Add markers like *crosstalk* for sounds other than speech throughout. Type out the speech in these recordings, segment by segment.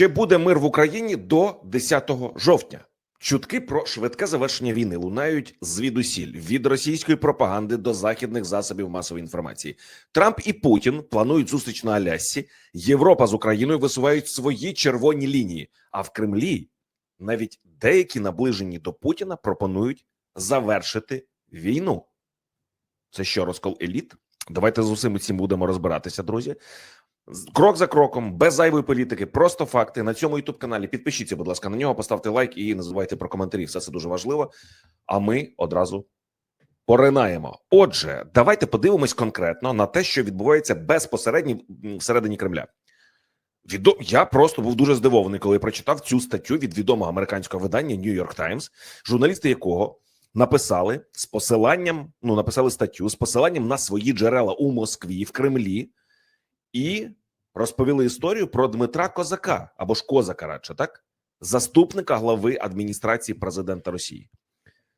Чи буде мир в Україні до 10 жовтня? Чутки про швидке завершення війни лунають звідусіль від російської пропаганди до західних засобів масової інформації. Трамп і Путін планують зустріч на Алясці. Європа з Україною висувають свої червоні лінії. А в Кремлі навіть деякі наближені до Путіна пропонують завершити війну. Це що розкол еліт? Давайте з усім цим будемо розбиратися, друзі. Крок за кроком, без зайвої політики, просто факти на цьому youtube каналі. Підпишіться, будь ласка, на нього, поставте лайк і не забувайте про коментарі. Все це дуже важливо. А ми одразу поринаємо. Отже, давайте подивимось конкретно на те, що відбувається безпосередньо всередині Кремля. Відо... Я просто був дуже здивований, коли прочитав цю статтю від відомого американського видання New York Times, журналісти якого написали з посиланням, ну написали статтю з посиланням на свої джерела у Москві в Кремлі і розповіли історію про Дмитра Козака або ж Козака, радше так, заступника глави адміністрації президента Росії.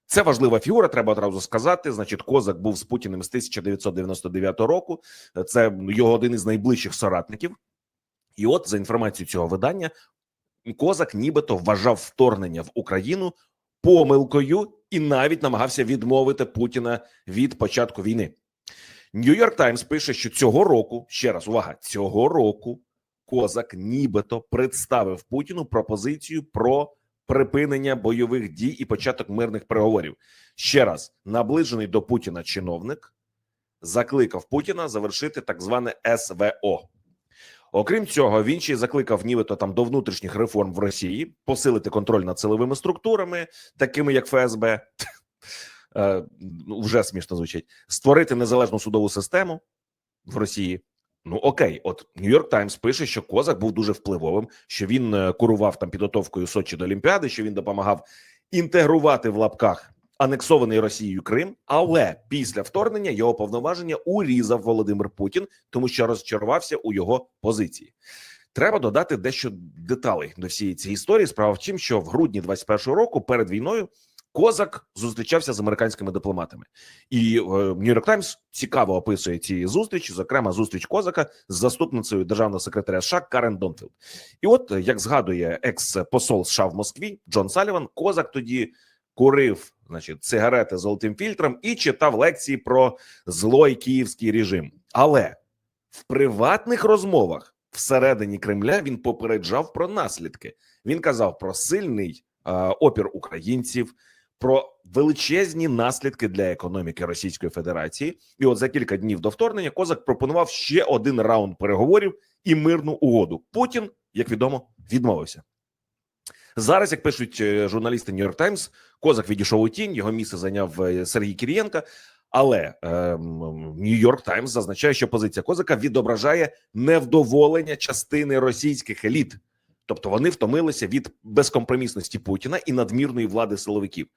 Це важлива фігура, треба одразу сказати. Значить, Козак був з Путіним з 1999 року. Це його один із найближчих соратників. І от за інформацією цього видання, Козак нібито вважав вторгнення в Україну помилкою і навіть намагався відмовити Путіна від початку війни. Нью-Йорк Таймс пише, що цього року ще раз увага, цього року Козак нібито представив Путіну пропозицію про припинення бойових дій і початок мирних переговорів. Ще раз наближений до Путіна чиновник закликав Путіна завершити так зване СВО. Окрім цього, він ще й закликав нібито там до внутрішніх реформ в Росії, посилити контроль над силовими структурами, такими як ФСБ. Ну, вже смішно звучить, створити незалежну судову систему в Росії. Ну окей, от Нью-Йорк Таймс пише, що Козак був дуже впливовим, що він е, курував там підготовкою Сочі до Олімпіади, що він допомагав інтегрувати в лапках анексований Росією Крим. Але після вторгнення його повноваження урізав Володимир Путін, тому що розчарувався у його позиції. Треба додати дещо деталей до всієї цієї історії. Справа в тім, що в грудні 21-го року перед війною Козак зустрічався з американськими дипломатами, і е, Нью-Йорк Таймс цікаво описує ці зустрічі, зокрема зустріч Козака з заступницею державного секретаря США Карен Донфілд. І от е, як згадує екс-посол США в Москві Джон Саліван, Козак тоді курив, значить, сигарети з золотим фільтром і читав лекції про злой київський режим. Але в приватних розмовах всередині Кремля він попереджав про наслідки. Він казав про сильний е, опір українців, про величезні наслідки для економіки Російської Федерації. І от за кілька днів до вторгнення Козак пропонував ще один раунд переговорів і мирну угоду. Путін, як відомо, відмовився. Зараз, як пишуть е, журналісти York Times, Козак відійшов у тінь, його місце зайняв е, Сергій Кірієнка. Але Нью-Йорк Таймс зазначає, що позиція Козака відображає невдоволення частини російських еліт, тобто вони втомилися від безкомпромісності Путіна і надмірної влади силовиків.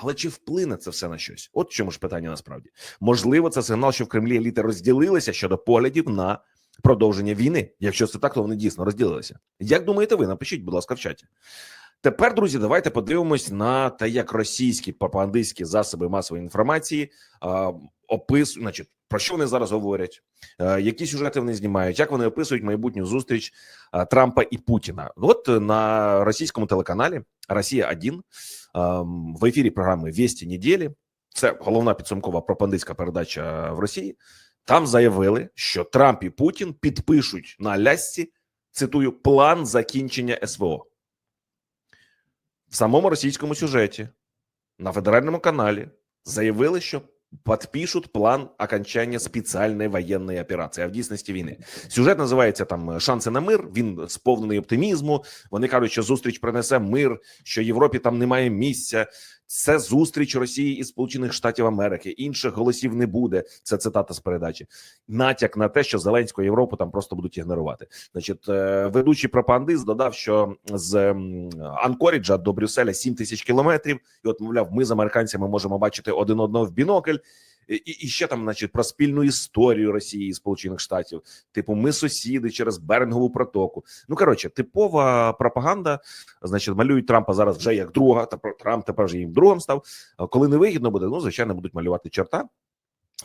Але чи вплине це все на щось? От в чому ж питання насправді можливо, це сигнал, що в Кремлі еліти розділилися щодо поглядів на продовження війни. Якщо це так, то вони дійсно розділилися. Як думаєте, ви напишіть, будь ласка, в чаті. Тепер, друзі, давайте подивимось на те, як російські пропагандистські засоби масової інформації а, описують, значить, про що вони зараз говорять, а, які сюжети вони знімають, як вони описують майбутню зустріч а, Трампа і Путіна. От е, на російському телеканалі Росія 1 а, в ефірі програми Вісті неділі. Це головна підсумкова пропагандистська передача в Росії. Там заявили, що Трамп і Путін підпишуть на Алясці, цитую, план закінчення СВО в самому російському сюжеті на федеральному каналі заявили, що підпишуть план окончання спеціальної воєнної операції, а в дійсності війни. Сюжет називається там Шанси на мир. Він сповнений оптимізму. Вони кажуть, що зустріч принесе мир, що Європі там немає місця. Це зустріч Росії і Сполучених Штатів Америки. Інших голосів не буде. Це цитата з передачі. Натяк на те, що Зеленську Європу там просто будуть ігнорувати. Значить, е, ведучий пропагандист додав, що з Анкоріджа до Брюсселя 7 тисяч кілометрів, і от мовляв, ми з американцями можемо бачити один одного в бінокль. І, і ще там, значить, про спільну історію Росії і Сполучених Штатів. Типу, ми сусіди через Берингову протоку. Ну коротше, типова пропаганда. Значить, малюють Трампа зараз вже як друга. Та Трамп тепер вже їм другом став. Коли не вигідно буде, ну звичайно будуть малювати чорта.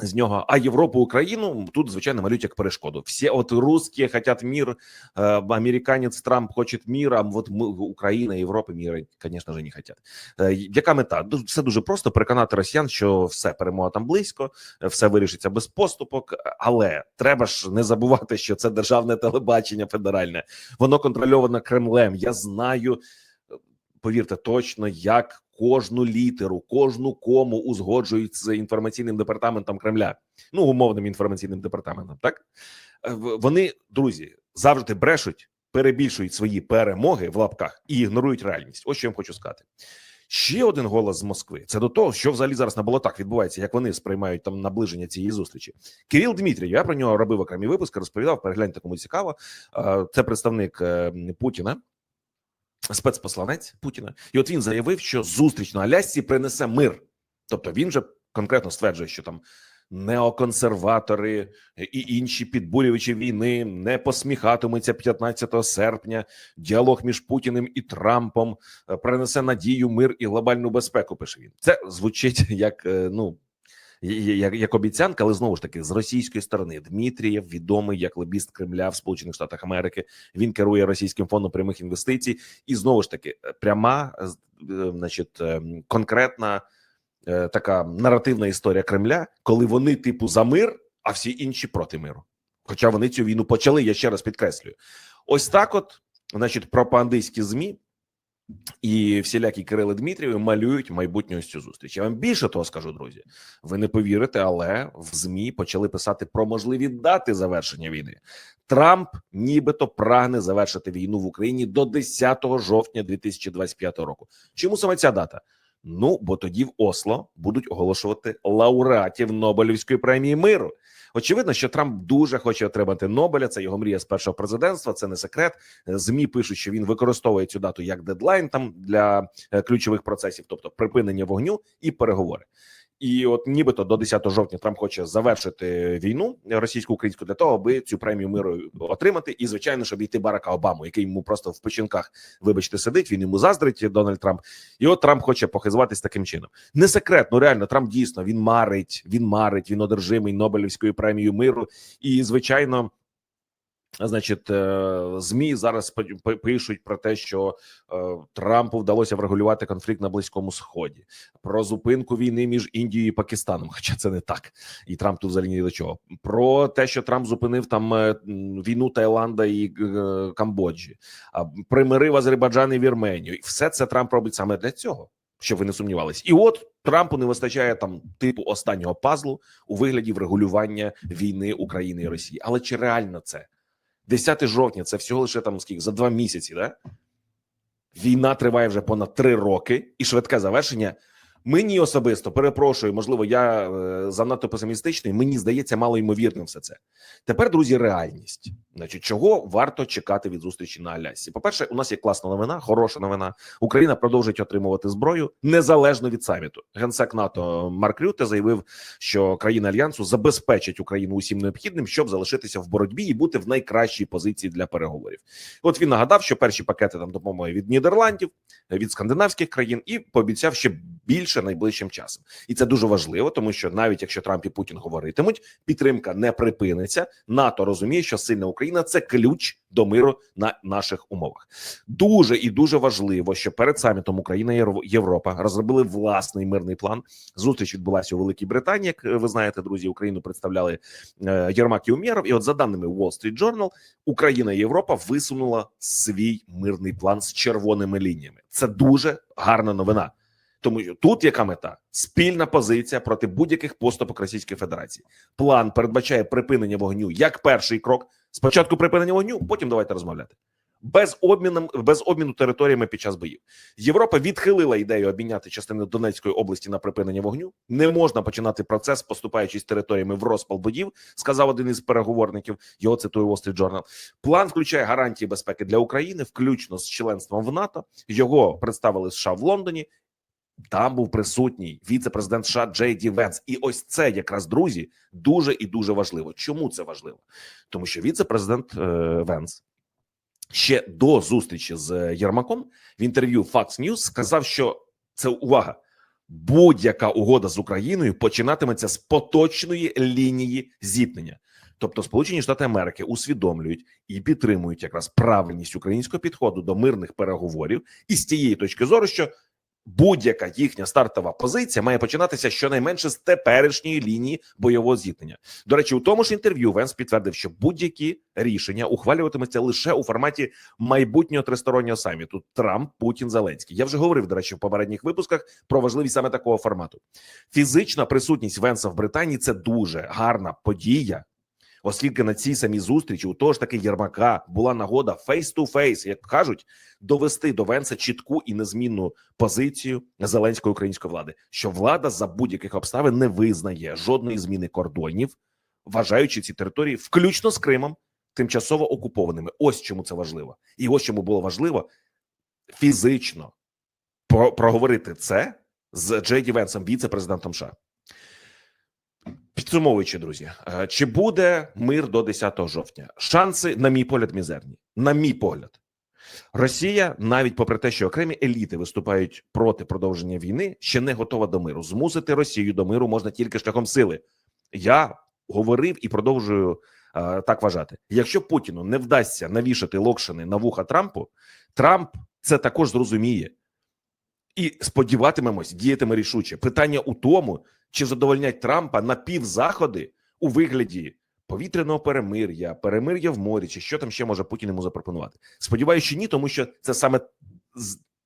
З нього, а Європу, Україну тут звичайно малюють як перешкоду. Всі от русські хотять мір, е, американець Трамп хоче мір, а от ми Україна, Європа міра, звісно ж, не хочуть. Е, Яка мета? Все дуже просто переконати росіян, що все перемога там близько, все вирішиться без поступок. Але треба ж не забувати, що це державне телебачення федеральне, воно контрольовано Кремлем. Я знаю, повірте, точно як кожну літеру, кожну кому узгоджують з інформаційним департаментом Кремля, ну умовним інформаційним департаментом. Так Е, вони, друзі, завжди брешуть, перебільшують свої перемоги в лапках і ігнорують реальність. Ось що я вам хочу сказати. Ще один голос з Москви. Це до того, що взагалі зараз на болотах відбувається, як вони сприймають там наближення цієї зустрічі. Кирил Дмитрів, я про нього робив окремі випуски, розповідав. Перегляньте, кому цікаво. Е, Це представник е, Путіна, спецпосланець Путіна. І от він заявив, що зустріч на Алясці принесе мир. Тобто він же конкретно стверджує, що там неоконсерватори і інші підбурювачі війни не посміхатимуться 15 серпня. Діалог між Путіним і Трампом е, принесе надію, мир і глобальну безпеку. Пише він. Це звучить як е, ну. Як, як обіцянка, але знову ж таки з російської сторони Дмитрієв, відомий як лобіст Кремля в Сполучених Штатах Америки. Він керує російським фондом прямих інвестицій, і знову ж таки е, пряма, е, е, значить, конкретна така наративна історія Кремля, коли вони типу за мир, а всі інші проти миру. Хоча вони цю війну почали, я ще раз підкреслюю. Ось так, от, значить, пропагандистські змі і всілякі Кирили Дмитрієві малюють майбутню ось цю зустріч. Я вам більше того скажу, друзі. Ви не повірите, але в змі почали писати про можливі дати завершення війни. Трамп нібито прагне завершити війну в Україні до 10 жовтня 2025 року. Чому саме ця дата? Ну бо тоді в Осло будуть оголошувати лауреатів Нобелівської премії миру. Очевидно, що Трамп дуже хоче отримати Нобеля. Це його мрія з першого президентства. Це не секрет. Змі пишуть, що він використовує цю дату як дедлайн там для е, ключових процесів, тобто припинення вогню і переговори. І от нібито до 10 жовтня Трамп хоче завершити війну російсько-українську для того, аби цю премію миру отримати, і звичайно, щоб йти Барака Обаму, який йому просто в печінках, вибачте, сидить. Він йому заздрить Дональд Трамп. І от Трамп хоче похизуватись таким чином. Не секрет, ну реально Трамп дійсно він марить, він марить, він одержимий Нобелівською премією миру. І звичайно, значить, е, змі зараз пишуть про те, що е, Трампу вдалося врегулювати конфлікт на близькому сході, про зупинку війни між Індією і Пакистаном. *laughs* Хоча це не так, і Трамп тут взагалі ні до чого. Про те, що Трамп зупинив там е, війну Таїланда і Камбоджі, примирив Азербайджан і Вірменію. І все це Трамп робить саме для цього. Щоб ви не сумнівались, і от Трампу не вистачає там типу останнього пазлу у вигляді врегулювання війни України і Росії. Але чи реально це 10 жовтня? Це всього лише там скільки за два місяці. Да? Війна триває вже понад три роки, і швидке завершення. Мені особисто перепрошую, можливо, я е, занадто песимістичний. Мені здається, мало ймовірним все це. Тепер, друзі, реальність. Значить, чого варто чекати від зустрічі на Алясі? По перше, у нас є класна новина, хороша новина. Україна продовжить отримувати зброю незалежно від саміту. Генсек НАТО Марк Рюте заявив, що країни альянсу забезпечать Україну усім необхідним, щоб залишитися в боротьбі і бути в найкращій позиції для переговорів. От він нагадав, що перші пакети там допомоги від Нідерландів, від скандинавських країн, і пообіцяв ще більше найближчим часом. І це дуже важливо, тому що навіть якщо Трамп і Путін говоритимуть, підтримка не припиниться. НАТО розуміє, що сильна Україна це ключ до миру на наших умовах. Дуже і дуже важливо, що перед самітом Україна Європа розробили власний мирний план. Зустріч відбулася у Великій Британії. Як е, ви знаєте, друзі, Україну представляли е, Єрмак і Умєров. І от за даними Wall Street Journal, Україна і Європа висунула свій мирний план з червоними лініями. Це дуже гарна новина. Тому що тут яка мета спільна позиція проти будь-яких поступок Російської Федерації. План передбачає припинення вогню як перший крок. Спочатку припинення вогню, потім давайте розмовляти. Без обміну без обміну територіями під час боїв. Європа відхилила ідею обміняти частини Донецької області на припинення вогню. Не можна починати процес, поступаючись територіями в розпал боїв, сказав один із переговорників. Його цитує Wall Street Journal. План включає гарантії безпеки для України, включно з членством в НАТО. Його представили США в Лондоні. Там був присутній віце-президент США Джей Ді Венс. І ось це якраз друзі дуже і дуже важливо. Чому це важливо? Тому що віце-президент е, Венс ще до зустрічі з Єрмаком в інтерв'ю Fox News сказав, що це увага. будь-яка угода з Україною починатиметься з поточної лінії зіткнення. Тобто, Сполучені Штати Америки усвідомлюють і підтримують якраз правильність українського підходу до мирних переговорів, і з тієї точки зору, що будь-яка їхня стартова позиція має починатися щонайменше з теперішньої лінії бойового зіткнення. До речі, у тому ж інтерв'ю Венс підтвердив, що будь-які рішення ухвалюватимуться лише у форматі майбутнього тристороннього саміту Трамп, Путін, Зеленський. Я вже говорив до речі в попередніх випусках про важливість саме такого формату. Фізична присутність Венса в Британії це дуже гарна подія. Оскільки на цій самій зустрічі у того ж таки Єрмака була нагода face-to-face, як кажуть, довести до Венса чітку і незмінну позицію зеленської української влади, що влада за будь-яких обставин не визнає жодної зміни кордонів, вважаючи ці території, включно з Кримом, тимчасово окупованими. Ось чому це важливо, і ось чому було важливо фізично про- проговорити це з Джей Ді Венсом, віце-президентом США. Підсумовуючи, друзі, е, чи буде мир до 10 жовтня? Шанси, на мій погляд, мізерні. На мій погляд, Росія, навіть попри те, що окремі еліти виступають проти продовження війни, ще не готова до миру. Змусити Росію до миру можна тільки шляхом сили. Я говорив і продовжую е, так вважати. Якщо Путіну не вдасться навішати локшини на вуха Трампу, Трамп це також зрозуміє. І сподіватимемось, діятиме рішуче. Питання у тому, чи задовольнять Трампа напівзаходи у вигляді повітряного перемир'я, перемир'я в морі, чи що там ще може Путін йому запропонувати. Сподіваюся, що ні, тому що це саме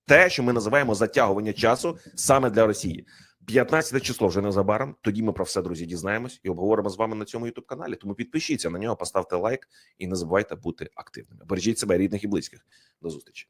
те, що ми називаємо затягування часу саме для Росії. 15 число вже незабаром. Тоді ми про все друзі дізнаємось і обговоримо з вами на цьому youtube каналі. Тому підпишіться на нього, поставте лайк і не забувайте бути активними. Бережіть себе, рідних і близьких. До зустрічі.